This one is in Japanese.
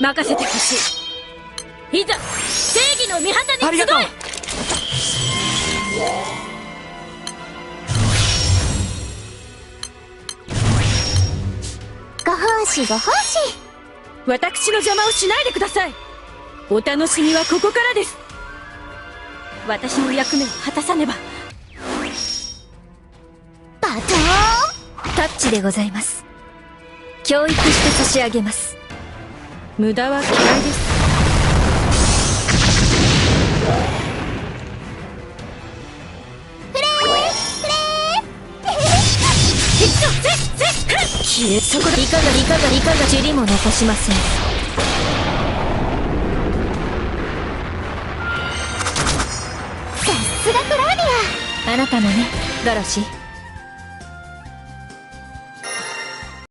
任せてほしい。いざ正義の御旗に集え。ご奉仕ご奉仕。私の邪魔をしないでください。お楽しみはここからです。私の役目を果たさねば。バトン。タッチでございます。教育して差し上げます無駄は嫌いです。消えそこだいかがいかがいかが塵も残しませんさすがクラーディアあなたもねガロシー